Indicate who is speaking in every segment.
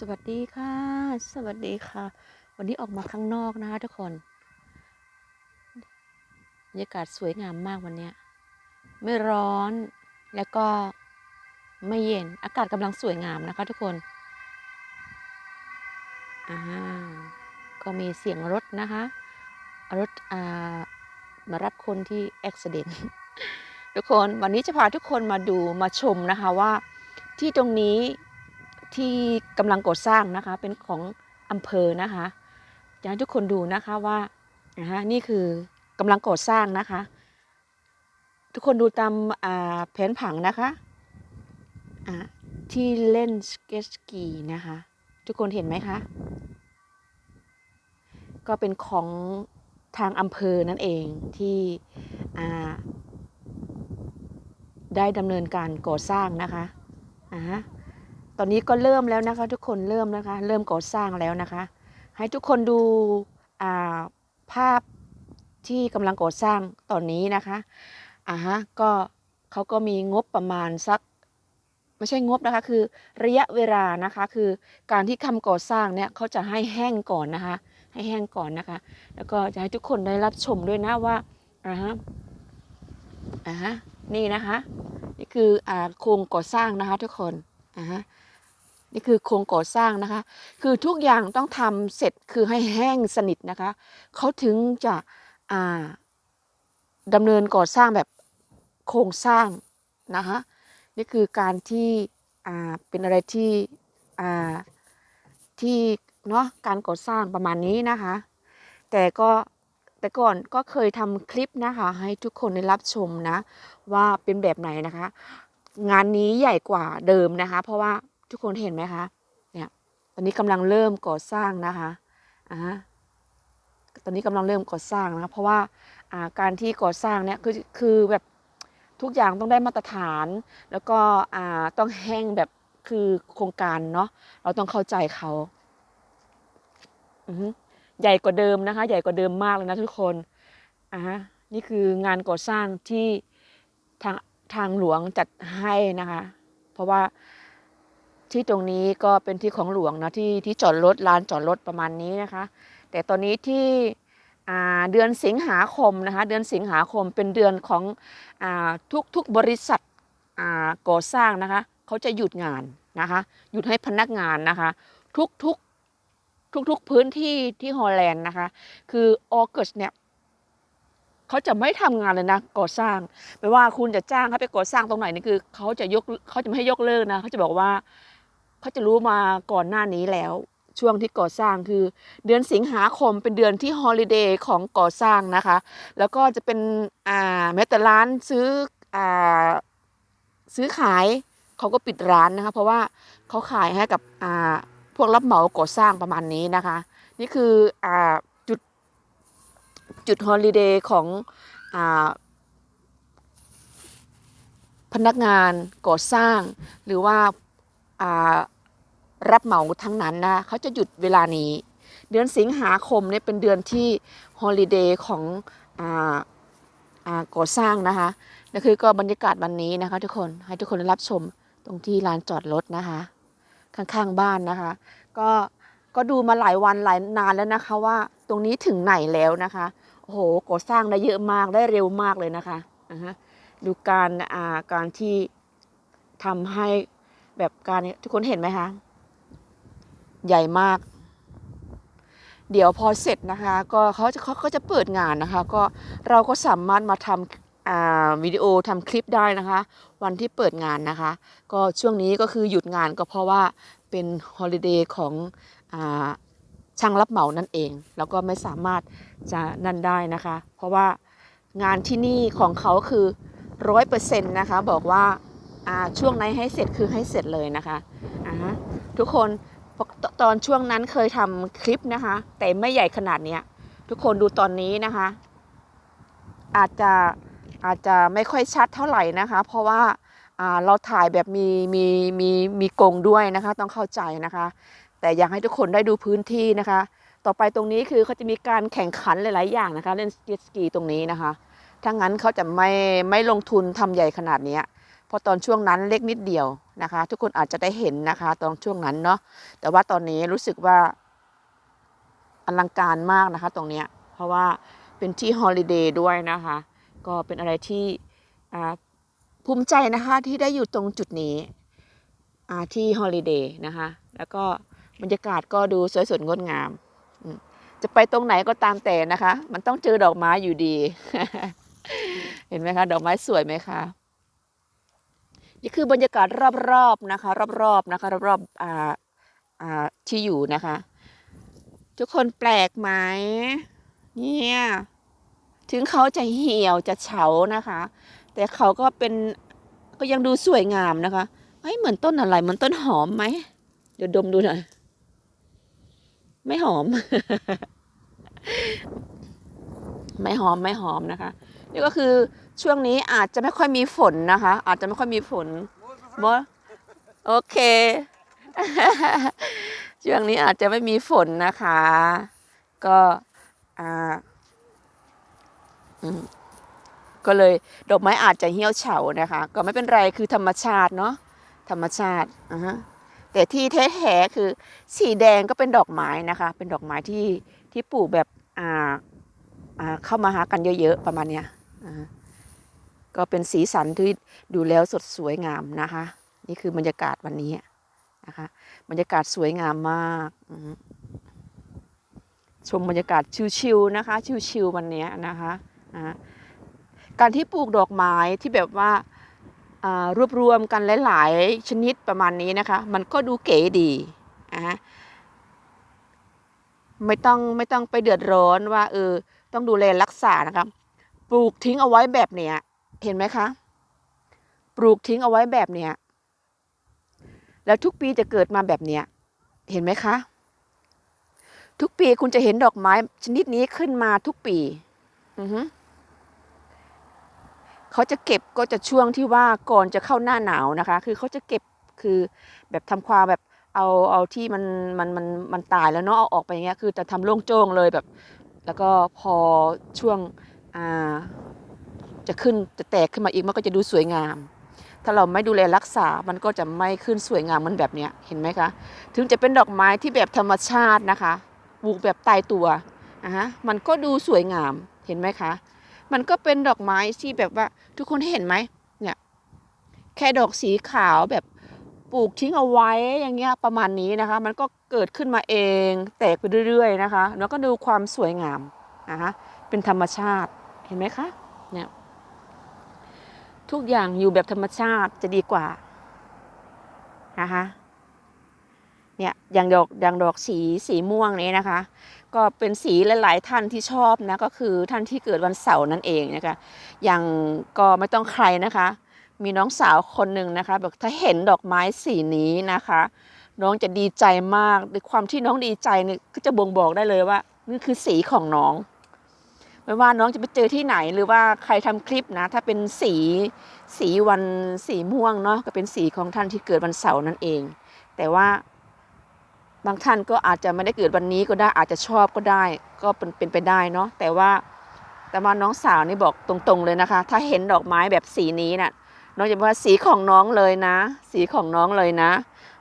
Speaker 1: สวัสดีค่ะ สวัสดีค่ะ วันนี้ออกมาข้างนอกนะคะทุกคนบรรยากาศสวยงามมากวันนี้ไม่ร้อนแล้วก็ไม่เย็นอากาศกำลังสวยงามนะคะทุกคนอ่าก็มีเสียงรถนะคะรถอ่ามารับคนที่อุบิเหตุทุกคนวันนี้จะพาทุกคนมาดูมาชมนะคะว่าที่ตรงนี้ ที่กำลังก่อสร้างนะคะ เป็นของอำเภอนะคะอยากให้ทุกคนดูนะคะว่านะฮะนี่คือกำลังก่อสร้างนะคะ ทุกคนดูตามแผนผังนะคะที่เล่นสเก็ตสกีนะคะ ทุกคนเห็นไหมคะ ก็เป็นของทางอำเภอนั่นเองที่ได้ดำเนินการก่อสร้างนะคะอ่าฮะ ตอนนี้ก็เริ่มแล้วนะคะ ทุกคนเริ่มนะคะ เริ่มก่อสร้างแล้วนะคะ ให้ทุกคนดูาภาพที่กำลังก่อสร้างตอนนี้นะคะอ่าฮะก็เขาก็มีงบประมาณสักไม่ใช่งบนะคะ คือระยะเวลานะคะ คือการที่ทำก่อสร้างเนี่ยเขาจะให้แห้งก่อนนะคะ ให้แห้งก่อนนะคะ แล้วก็จะให้ทุกคนได้รับชมด้วยนะว่าอ่าฮะอ่าฮะนี่นะคะ นี่คืออ่าโครงก่อสร้างนะคะ ทุกคนอ่าฮะ นี่คือโครงก่อสร้างนะคะ คือทุกอย่างต้องทำเสร็จคือให้แห้งสนิทนะคะเขาถึงจะอ่าดำเนินก่อสร้างแบบโครงสร้างนะคะนี่คือการที่เป็นอะไรที่ที่เนาะการก่อสร้างประมาณนี้นะคะ แต่ก็แต่ก่อนก็เคยทำคลิปนะคะ ให้ทุกคนได้รับชมนะ ว่าเป็นแบบไหนนะคะ งานนี้ใหญ่กว่าเดิมนะคะ เพราะว่า ทุกคนเห็นไหมคะ เนี่ยตอนนี้กำลังเริ่มก่อสร้างนะคะอ่าตอนนี้กำลังเริ่มก่อสร้างนะคะเพราะว่าอ่าการที่ก่อสร้างเนี่ยคือคือแบบทุกอย่างต้องได้มาตรฐาน แล้วก็อ่าต้องแห้งแบบคือโครงการเนาะเราต้องเข้าใจเขาอือฮึใหญ่กว่าเดิมนะคะ ใหญ่กว่าเดิมมากเลยนะทุกคนอ่านี่คืองานก่อสร้างที่ทางทางหลวงจัดให้นะคะ เพราะว่า ที่ตรงนี้ก็เป็นที่ของหลวงนะที่ที่จอดรถลานจอดรถประมาณนี้นะคะ แต่ตอนนี้ที่เดือนสิงหาคมนะคะเดือนสิงหาคมเป็นเดือนของอทุกทุกบริษัทก่อสร้างนะคะเขาจะหยุดงานนะคะหยุดให้พนักงานนะคะ ทุกทุกทุกทุกพื้นที่ที่ฮอลแลนด์นะคะ คือออกัสเนี่ยเขาจะไม่ทำงานเลยนะก่อสร้างไม่ว่าคุณจะจ้างเขาไปก่อสร้างตรงไหนนี่คือเขาจะยกเขาจะไม่ให้ยกเลิกนะเขาจะบอกว่า เขาจะรู้มาก่อนหน้านี้แล้ว ช่วงที่ก่อสร้างคือ เดือนสิงหาคมเป็นเดือนที่ฮอลิเดย์ของก่อสร้างนะคะ แล้วก็จะเป็นอ่าแม้แต่ร้านซื้ออ่าซื้อขายเขาก็ปิดร้านนะคะ เพราะว่าเขาขายให้กับอ่าพวกรับเหมาก่อสร้างประมาณนี้นะคะ นี่คืออ่าจุดจุดฮอลิเดย์ของอ่าพนักงานก่อสร้างหรือว่าอ่า รับเหมาทั้งนั้นนะเขาจะหยุดเวลานี้ เดือนสิงหาคมเนี่ยเป็นเดือนที่ฮอลิเดย์ของออก่อสร้างนะคะนั่นคือก็บรรยากาศวันนี้นะคะ ทุกคนให้ทุกคนได้รับชมตรงที่ลานจอดรถนะคะ ข้างๆบ้านนะคะ ก็ก็ดูมาหลายวันหลายนานแล้วนะคะว่าตรงนี้ถึงไหนแล้วนะคะโอ้โหก่อสร้างได้เยอะมากได้เร็วมากเลยนะคะอ่าฮะดูการการที่ทำให้ แบบการนี้ทุกคนเห็นไหมคะ ใหญ่มาก เดี๋ยวพอเสร็จนะคะ ก็เขาจะเขาก็จะเปิดงานนะคะ ก็เราก็สามารถมาทำอ่าวิดีโอทำคลิปได้นะคะ วันที่เปิดงานนะคะ ก็ช่วงนี้ก็คือหยุดงานก็เพราะว่าเป็นฮอลิเดย์ของอาช่างรับเหมานั่นเอง แล้วก็ไม่สามารถจะนั่นได้นะคะ เพราะว่างานที่นี่ของเขาคือร้อยเปอร์เซ็นต์นะคะ บอกว่า ช่วงไหนให้เสร็จคือให้เสร็จเลยนะคะทุกคนตอนช่วงนั้นเคยทำคลิปนะคะ แต่ไม่ใหญ่ขนาดนี้ทุกคนดูตอนนี้นะคะ อาจจะอาจจะไม่ค่อยชัดเท่าไหร่นะคะ เพราะว่าเราถ่ายแบบมีมีมีมีกงด้วยนะคะ ต้องเข้าใจนะคะ แต่อยากให้ทุกคนได้ดูพื้นที่นะคะ ต่อไปตรงนี้คือเขาจะมีการแข่งขันหลาย ๆ อย่างนะคะ เล่นสเก็ตสกีตรงนี้นะคะถ้างั้นเขาจะไม่ไม่ลงทุนทำใหญ่ขนาดนี้ เพราะตอนช่วงนั้นเล็กนิดเดียวนะคะ ทุกคนอาจจะได้เห็นนะคะ ตอนช่วงนั้นเนาะแต่ว่าตอนนี้รู้สึกว่าอลังการมากนะคะ ตรงเนี้ยเพราะว่าเป็นที่ฮอลิเดย์ด้วยนะคะ ก็เป็นอะไรที่ภูมิใจนะคะที่ได้อยู่ตรงจุดนี้ที่ฮอลิเดย์นะคะ แล้วก็บรรยากาศก็ดูสวยสดงดงาม จะไปตรงไหนก็ตามแต่นะคะ มันต้องเจอดอกไม้อยู่ดี เห็นไหมคะ ดอกไม้สวยไหมคะ นี่คือบรรยากาศรอบๆนะคะ รอบๆนะคะรอบๆอ่าอ่าที่อยู่นะคะ ทุกคนแปลกไหมเนี่ยถึงเขาจะเหี่ยวจะเฉานะคะ แต่เขาก็เป็นก็ยังดูสวยงามนะคะเฮ้ยเหมือนต้นอะไรเหมือนต้นหอมไหมเดี๋ยวดมดูหน่อยไม่หอม ไม่หอมไม่หอมนะคะ นี่ก็คือช่วงนี้อาจจะไม่ค่อยมีฝนนะคะ อาจจะไม่ค่อยมีฝนบอโอเคช่วงนี้อาจจะไม่มีฝนนะคะ ก็อ่าก็เลยดอกไม้อาจจะเหี่ยวเฉานะคะ ก็ไม่เป็นไรคือธรรมชาติเนาะธรรมชาติอ่าฮะแต่ที่แท้ๆคือสีแดงก็เป็นดอกไม้นะคะ เป็นดอกไม้ที่ที่ปลูกแบบอ่าอ่าเข้ามาหากันเยอะๆประมาณเนี้ย ก็เป็นสีสันที่ดูแล้วสดสวยงามนะคะ นี่คือบรรยากาศวันนี้นะคะ บรรยากาศสวยงามมากชมบรรยากาศชิวๆนะคะ ชิวๆวันนี้นะคะการที่ปลูกดอกไม้ที่แบบว่ารวบรวมกันหลาย ๆ ชนิดประมาณนี้นะคะ มันก็ดูเก๋ดีอ่าไม่ต้องไม่ต้องไปเดือดร้อนว่าเออต้องดูแลรักษานะคะ ปลูกทิ้งเอาไว้แบบเนี้ย เห็นไหมคะ ปลูกทิ้งเอาไว้แบบเนี้ย แล้วทุกปีจะเกิดมาแบบเนี้ย เห็นไหมคะ ทุกปีคุณจะเห็นดอกไม้ชนิดนี้ขึ้นมาทุกปี อือฮึเขาจะเก็บก็จะช่วงที่ว่าก่อนจะเข้าหน้าหนาวนะคะ คือเขาจะเก็บคือแบบทำความแบบเอาเอาที่มันมันมันมันตายแล้วเนาะเอาออกไปอย่างเงี้ยคือจะทำโล่งโจ้งเลยแบบ แล้วก็พอช่วง จะขึ้นจะแตกขึ้นมาอีกมันก็จะดูสวยงาม ถ้าเราไม่ดูแลรักษา มันก็จะไม่ขึ้นสวยงามมันแบบเนี้ยเห็นไหมคะ ถึงจะเป็นดอกไม้ที่แบบธรรมชาตินะคะปลูกแบบตายตัวอะฮะมันก็ดูสวยงามเห็นไหมคะ มันก็เป็นดอกไม้ที่แบบว่าทุกคนเห็นไหมเนี่ยแค่ดอกสีขาวแบบปลูกทิ้งเอาไว้อย่างเงี้ยประมาณนี้นะคะ มันก็เกิดขึ้นมาเองแตกไปเรื่อยๆนะคะ แล้วก็ดูความสวยงามนะคะเป็นธรรมชาติ เห็นไหมคะเนี่ยทุกอย่างอยู่แบบธรรมชาติจะดีกว่านะคะเนี่ยอย่างดอกอย่างดอกสีสีม่วงนี้นะคะ ก็เป็นสีหลายๆท่านที่ชอบนะก็คือท่านที่เกิดวันเสาร์นั่นเองนะคะอย่างก็ไม่ต้องใครนะคะ มีน้องสาวคนหนึ่งนะคะบอกถ้าเห็นดอกไม้สีนี้นะคะ น้องจะดีใจมากด้วยความที่น้องดีใจเนี่ยก็จะบ่งบอกได้เลยว่านี่คือสีของน้อง ไม่ว่าน้องจะไปเจอที่ไหนหรือว่าใครทำคลิปนะ ถ้าเป็นสีสีวันสีม่วงเนาะก็เป็นสีของท่านที่เกิดวันเสาร์นั่นเอง แต่ว่าบางท่านก็อาจจะไม่ได้เกิดวันนี้ก็ได้อาจจะชอบก็ได้ ก็เป็นเป็นไปได้เนาะแต่ว่าแต่ว่าน้องสาวนี่บอกตรงๆเลยนะคะ ถ้าเห็นดอกไม้แบบสีนี้น่ะน้องจะบอกว่าสีของน้องเลยนะ สีของน้องเลยนะ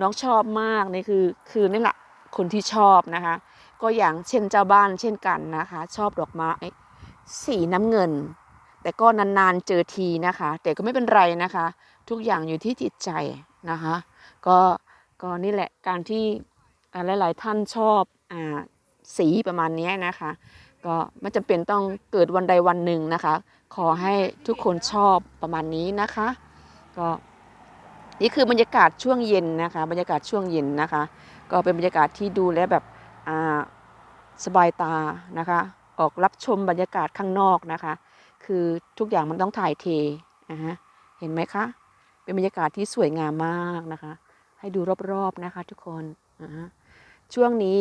Speaker 1: น้องชอบมากนี่คือคือนี่แหละคนที่ชอบนะคะ ก็อย่างเช่นเจ้าบ้านเช่นกันนะคะ ชอบดอกไม้ สีน้ำเงิน แต่ก็นานๆเจอทีนะคะ แต่ก็ไม่เป็นไรนะคะ ทุกอย่างอยู่ที่จิตใจนะคะก็ก็นี่แหละการที่หลาย ๆ ท่านชอบอ่าสีประมาณนี้นะคะ ก็ไม่จำเป็นต้องเกิดวันใดวันหนึ่งนะคะ ขอให้ทุกคนชอบประมาณนี้นะคะ ก็นี่คือบรรยากาศช่วงเย็นนะคะ บรรยากาศช่วงเย็นนะคะ ก็เป็นบรรยากาศที่ดูแลแบบอ่าสบายตานะคะ ออกรับชมบรรยากาศข้างนอกนะคะ คือทุกอย่างมันต้องถ่ายเทนะฮะเห็นไหมคะ เป็นบรรยากาศที่สวยงามมากนะคะ ให้ดูรอบๆนะคะ ทุกคนนะฮะช่วงนี้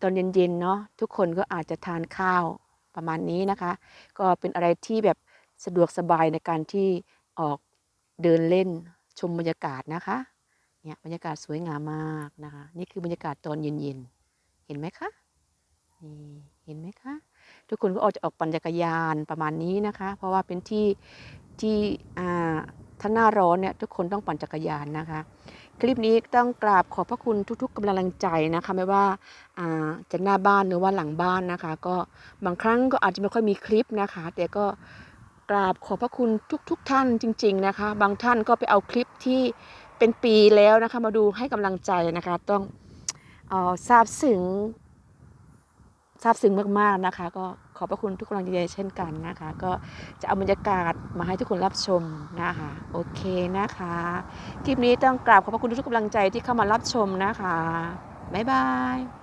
Speaker 1: ตอนเย็นๆเนาะทุกคนก็อาจจะทานข้าวประมาณนี้นะคะ ก็เป็นอะไรที่แบบสะดวกสบายในการที่ออกเดินเล่นชมบรรยากาศนะคะเนี่ยบรรยากาศสวยงามมากนะคะ นี่คือบรรยากาศตอนเย็นๆ เห็นไหมคะ นี่เห็นไหมคะ ทุกคนก็ออกจะออกปั่นจักรยานประมาณนี้นะคะ เพราะว่าเป็นที่ที่อ่าถ้าหน้าร้อนเนี่ยทุกคนต้องปั่นจักรยานนะคะ คลิปนี้ต้องกราบขอบพระคุณทุก ๆกำลังใจนะคะไม่ว่าจะหน้าบ้านหรือว่าหลังบ้านนะคะ ก็บางครั้งก็อาจจะไม่ค่อยมีคลิปนะคะ แต่ก็กราบขอบพระคุณทุกๆท่านจริง ๆนะคะ บางท่านก็ไปเอาคลิปที่เป็นปีแล้วนะคะ มาดูให้กำลังใจนะคะ ต้องเออซาบซึ้ง ซาบซึ้งมากๆนะคะ ก็ขอบพระคุณทุกกำลังใจเช่นกันนะคะ ก็จะเอาบรรยากาศมาให้ทุกคนรับชมนะคะ โอเคนะคะคลิปนี้ต้องกราบขอบพระคุณทุกกำลังใจที่เข้ามารับชมนะคะบ๊ายบาย